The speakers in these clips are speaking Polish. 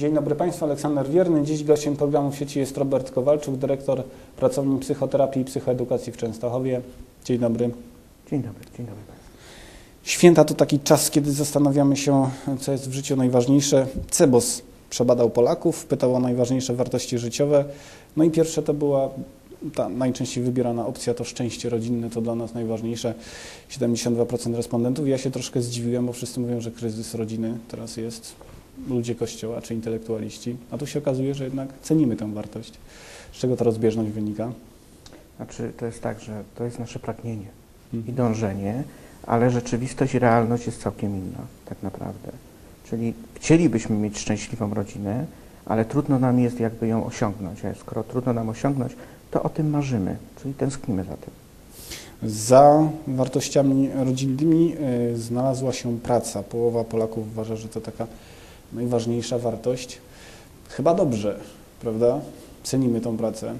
Dzień dobry Państwu, Aleksander Wierny. Dziś gościem programu w sieci jest Robert Kowalczuk, dyrektor pracownik psychoterapii i psychoedukacji w Częstochowie. Dzień dobry. Dzień dobry, dzień dobry Państwu. Święta to taki czas, kiedy zastanawiamy się, co jest w życiu najważniejsze. Cebos przebadał Polaków, pytał o najważniejsze wartości życiowe. No i pierwsze to była ta najczęściej wybierana opcja to szczęście rodzinne, to dla nas najważniejsze. 72% respondentów. Ja się troszkę zdziwiłem, bo wszyscy mówią, że kryzys rodziny teraz jest. Ludzie kościoła czy intelektualiści. A tu się okazuje, że jednak cenimy tę wartość. Z czego ta rozbieżność wynika? Znaczy, to jest tak, że to jest nasze pragnienie Mhm. i dążenie, ale rzeczywistość i realność jest całkiem inna, tak naprawdę. Czyli chcielibyśmy mieć szczęśliwą rodzinę, ale trudno nam jest jakby ją osiągnąć. A skoro trudno nam osiągnąć, to o tym marzymy, czyli tęsknimy za tym. Za wartościami rodzinnymi y, znalazła się praca. Połowa Polaków uważa, że to taka najważniejsza wartość. Chyba dobrze, prawda? Cenimy tą pracę.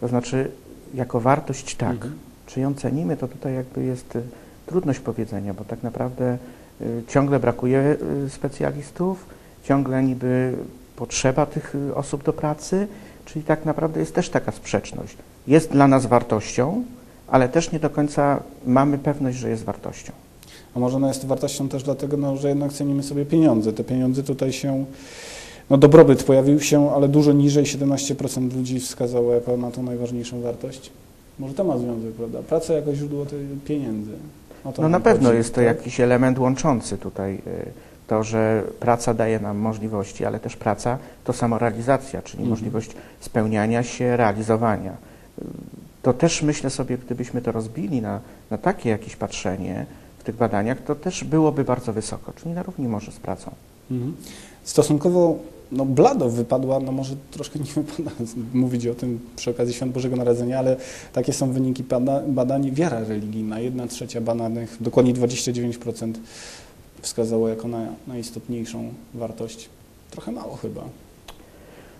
To znaczy, jako wartość tak. Mhm. Czy ją cenimy, to tutaj jakby jest y, trudność powiedzenia, bo tak naprawdę y, ciągle brakuje y, specjalistów, ciągle niby potrzeba tych y, osób do pracy, czyli tak naprawdę jest też taka sprzeczność. Jest dla nas wartością, ale też nie do końca mamy pewność, że jest wartością. A może ona jest wartością też dlatego, no, że jednak cenimy sobie pieniądze. Te pieniądze tutaj się, no dobrobyt pojawił się, ale dużo niżej, 17% ludzi wskazało jako na tą najważniejszą wartość. Może to ma związek, prawda? Praca jako źródło pieniędzy. No na pewno chodzi, jest to tak? jakiś element łączący tutaj. y, To, że praca daje nam możliwości, ale też praca to samorealizacja, czyli Mhm. możliwość spełniania się, realizowania. To też myślę sobie, gdybyśmy to rozbili na, na takie jakieś patrzenie w tych badaniach, to też byłoby bardzo wysoko, czyli na równi może z pracą. Mhm. Stosunkowo no, blado wypadła, no może troszkę nie wypada mówić o tym przy okazji Świąt Bożego Narodzenia, ale takie są wyniki bada, badań. Wiara religijna, jedna trzecia badanych, dokładnie 29% wskazało jako na, najistotniejszą wartość. Trochę mało chyba.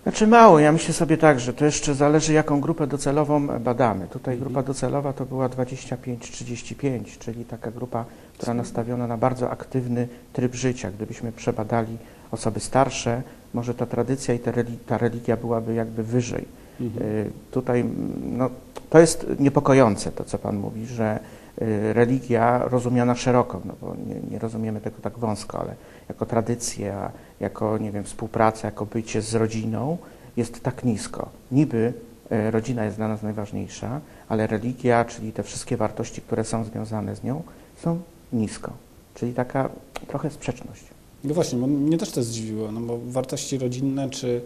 Znaczy mało, ja myślę sobie tak, że to jeszcze zależy jaką grupę docelową badamy. Tutaj Mhm. grupa docelowa to była 25-35, czyli taka grupa, która nastawiona na bardzo aktywny tryb życia. Gdybyśmy przebadali osoby starsze, może ta tradycja i ta, reli- ta religia byłaby jakby wyżej. Mhm. Y, Tutaj no, to jest niepokojące, to co Pan mówi, że y, religia rozumiana szeroko, no bo nie, nie rozumiemy tego tak wąsko, ale jako tradycja, jako nie wiem, współpraca, jako bycie z rodziną jest tak nisko. Niby y, rodzina jest dla nas najważniejsza, ale religia, czyli te wszystkie wartości, które są związane z nią, są nisko. Czyli taka trochę sprzeczność. No właśnie, mnie też to zdziwiło, no bo wartości rodzinne, czy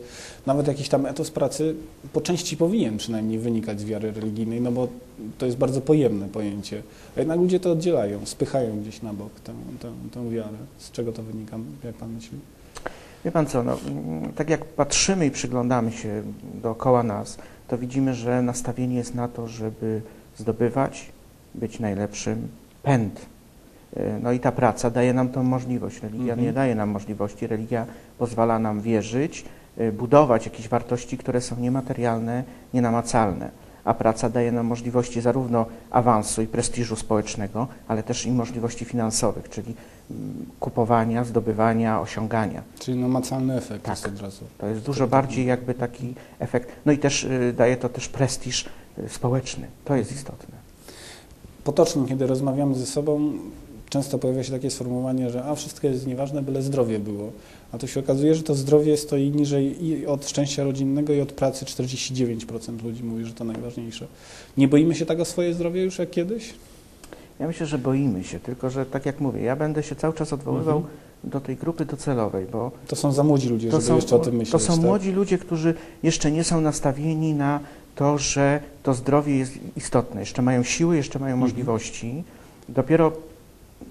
nawet jakiś tam etos pracy po części powinien przynajmniej wynikać z wiary religijnej, no bo to jest bardzo pojemne pojęcie. A jednak ludzie to oddzielają, spychają gdzieś na bok tę, tę, tę wiarę. Z czego to wynika, jak Pan myśli? Wie pan co, no, tak jak patrzymy i przyglądamy się dookoła nas, to widzimy, że nastawienie jest na to, żeby zdobywać, być najlepszym, pęd. E, No i ta praca daje nam tą możliwość. Religia Mhm. nie daje nam możliwości. Religia pozwala nam wierzyć, e, budować jakieś wartości, które są niematerialne, nienamacalne. A praca daje nam możliwości zarówno awansu i prestiżu społecznego, ale też i możliwości finansowych, czyli mm, kupowania, zdobywania, osiągania. Czyli namacalny efekt Tak. jest od razu. To jest dużo bardziej jakby taki efekt. No i też y, daje to też prestiż y, społeczny. To jest istotne. Potocznie, kiedy rozmawiamy ze sobą, często pojawia się takie sformułowanie, że a wszystko jest nieważne, byle zdrowie było. A tu się okazuje, że to zdrowie stoi niżej i od szczęścia rodzinnego i od pracy 49% ludzi mówi, że to najważniejsze. Nie boimy się tak o swoje zdrowie już jak kiedyś? Ja myślę, że boimy się, tylko że tak jak mówię, ja będę się cały czas odwoływał Mhm. do tej grupy docelowej, bo To są za młodzi ludzie, to żeby są, jeszcze o tym myśleć. to są tak? młodzi ludzie, którzy jeszcze nie są nastawieni na to, że to zdrowie jest istotne. Jeszcze mają siły, jeszcze mają Mhm. możliwości. Dopiero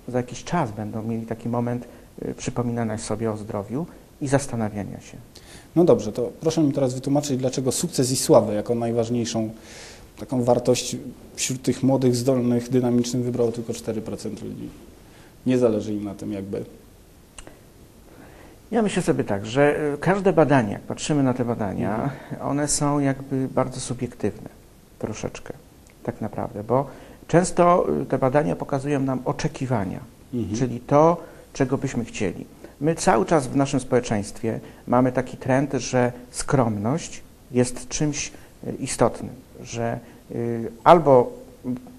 za jakiś czas będą mieli taki moment y, przypominania sobie o zdrowiu i zastanawiania się. No dobrze, to proszę mi teraz wytłumaczyć, dlaczego sukces i sławę jako najważniejszą taką wartość wśród tych młodych, zdolnych, dynamicznych wybrało tylko 4% ludzi. Nie zależy im na tym jakby. Ja myślę sobie tak, że y, każde badanie, jak patrzymy na te badania, one są jakby bardzo subiektywne, troszeczkę, tak naprawdę, bo często y, te badania pokazują nam oczekiwania, Mhm. czyli to, czego byśmy chcieli. My cały czas w naszym społeczeństwie mamy taki trend, że skromność jest czymś y, istotnym, że y, albo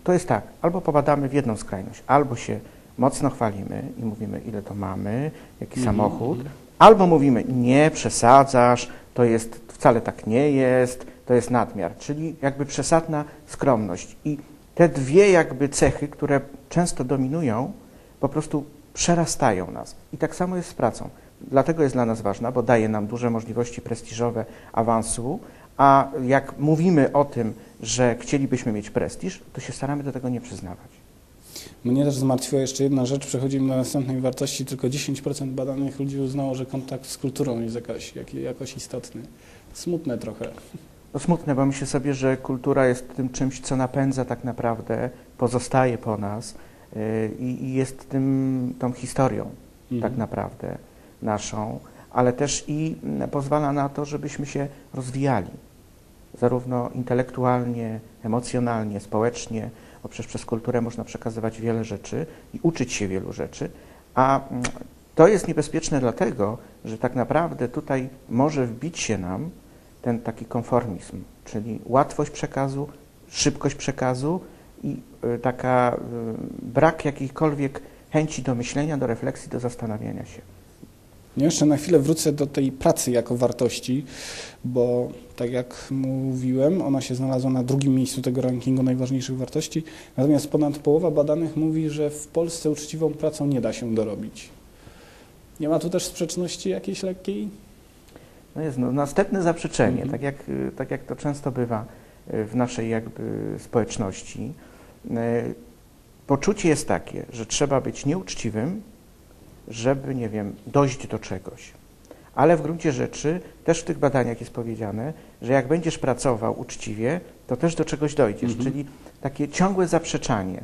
to jest tak, albo popadamy w jedną skrajność, albo się mocno chwalimy i mówimy, ile to mamy, jaki Mhm. samochód, albo mówimy, nie przesadzasz, to jest, wcale tak nie jest, to jest nadmiar, czyli jakby przesadna skromność. I te dwie jakby cechy, które często dominują, po prostu przerastają nas. I tak samo jest z pracą. Dlatego jest dla nas ważna, bo daje nam duże możliwości prestiżowe awansu, a jak mówimy o tym, że chcielibyśmy mieć prestiż, to się staramy do tego nie przyznawać. Mnie też zmartwiła jeszcze jedna rzecz. Przechodzimy do następnej wartości. Tylko 10% badanych ludzi uznało, że kontakt z kulturą jest jakaś, jak, jakoś istotny. Smutne trochę. To smutne, bo myślę sobie, że kultura jest tym czymś, co napędza tak naprawdę, pozostaje po nas yy, i, i jest tym, tą historią Mhm. tak naprawdę naszą, ale też i pozwala na to, żebyśmy się rozwijali, zarówno intelektualnie, emocjonalnie, społecznie, bo przecież przez kulturę można przekazywać wiele rzeczy i uczyć się wielu rzeczy, a to jest niebezpieczne dlatego, że tak naprawdę tutaj może wbić się nam ten taki konformizm, czyli łatwość przekazu, szybkość przekazu i y, taka y, brak jakiejkolwiek chęci do myślenia, do refleksji, do zastanawiania się. Ja jeszcze na chwilę wrócę do tej pracy jako wartości, bo tak jak mówiłem, ona się znalazła na drugim miejscu tego rankingu najważniejszych wartości. Natomiast ponad połowa badanych mówi, że w Polsce uczciwą pracą nie da się dorobić. Nie ma tu też sprzeczności jakiejś lekkiej? No jest no, następne zaprzeczenie, Mhm. tak, jak, y, tak jak to często bywa y, w naszej jakby społeczności. Y, Poczucie jest takie, że trzeba być nieuczciwym, żeby, nie wiem, dojść do czegoś. Ale w gruncie rzeczy też w tych badaniach jest powiedziane, że jak będziesz pracował uczciwie, to też do czegoś dojdziesz, Mhm. czyli takie ciągłe zaprzeczanie.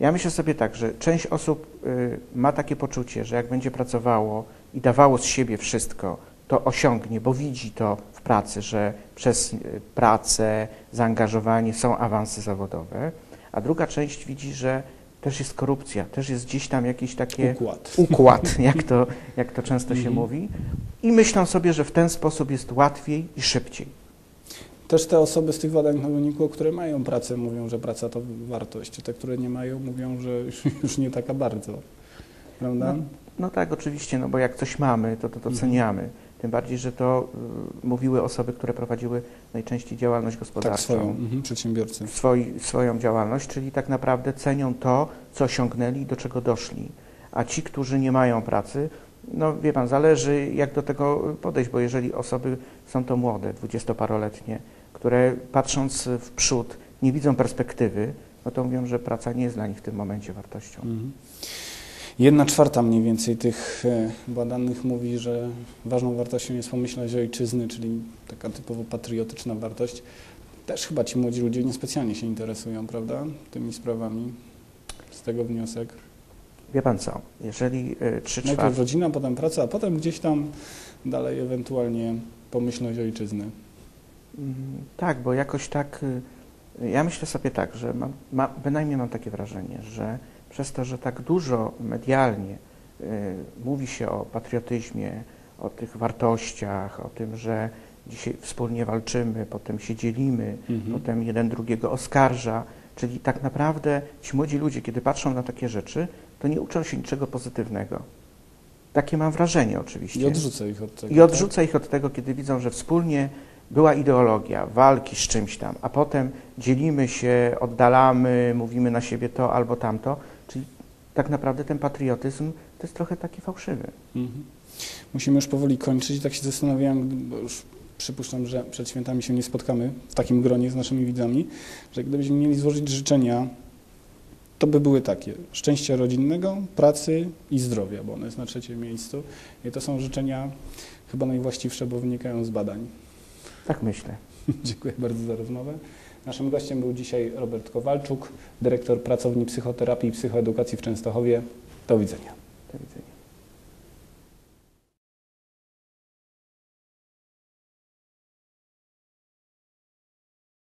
Ja myślę sobie tak, że część osób y, ma takie poczucie, że jak będzie pracowało i dawało z siebie wszystko, to osiągnie, bo widzi to w pracy, że przez y, pracę, zaangażowanie są awanse zawodowe, a druga część widzi, że też jest korupcja, też jest gdzieś tam jakieś takie Układ. układ, jak to, jak to często się Mhm. mówi, i myślą sobie, że w ten sposób jest łatwiej i szybciej. Też te osoby z tych badań na wyniku, które mają pracę, mówią, że praca to wartość. Te, które nie mają, mówią, że już nie taka bardzo. Prawda? No, no tak, oczywiście, no bo jak coś mamy, to to Mhm. Tym bardziej, że to y, mówiły osoby, które prowadziły najczęściej działalność tak, gospodarczą. swoją. Mhm, przedsiębiorcy. swoi, swoją działalność, czyli tak naprawdę cenią to, co osiągnęli i do czego doszli. A ci, którzy nie mają pracy, no wie pan, zależy jak do tego podejść, bo jeżeli osoby są to młode, dwudziestoparoletnie, które patrząc w przód nie widzą perspektywy, no to mówią, że praca nie jest dla nich w tym momencie wartością. Mhm. Jedna czwarta mniej więcej tych e, badanych mówi, że ważną wartością jest pomyślność ojczyzny, czyli taka typowo patriotyczna wartość. Też chyba ci młodzi ludzie niespecjalnie się interesują, prawda, tymi sprawami. Z tego wniosek. Wie pan co, jeżeli y, trzy Najpierw czwarte... rodzina, potem praca, a potem gdzieś tam dalej ewentualnie pomyślność ojczyzny. Mm, Tak, bo jakoś tak, y, ja myślę sobie tak, że mam, ma, bynajmniej mam takie wrażenie, że przez to, że tak dużo medialnie y, mówi się o patriotyzmie, o tych wartościach, o tym, że dzisiaj wspólnie walczymy, potem się dzielimy, Mhm. potem jeden drugiego oskarża, czyli tak naprawdę ci młodzi ludzie, kiedy patrzą na takie rzeczy, to nie uczą się niczego pozytywnego. Takie mam wrażenie oczywiście. I odrzuca ich od tego. I odrzuca ich od tego, kiedy widzą, że wspólnie była ideologia, walki z czymś tam, a potem dzielimy się, oddalamy, mówimy na siebie to albo tamto, czyli tak naprawdę ten patriotyzm to jest trochę taki fałszywy. Mhm. Musimy już powoli kończyć. Tak się zastanawiałem, bo już przypuszczam, że przed świętami się nie spotkamy w takim gronie z naszymi widzami, że gdybyśmy mieli złożyć życzenia, to by były takie. Szczęścia rodzinnego, pracy i zdrowia, bo one jest na trzecim miejscu. I to są życzenia chyba najwłaściwsze, bo wynikają z badań. Tak myślę. Dziękuję bardzo za rozmowę. Naszym gościem był dzisiaj Robert Kowalczuk, dyrektor pracowni psychoterapii i psychoedukacji w Częstochowie. Do widzenia. Do widzenia.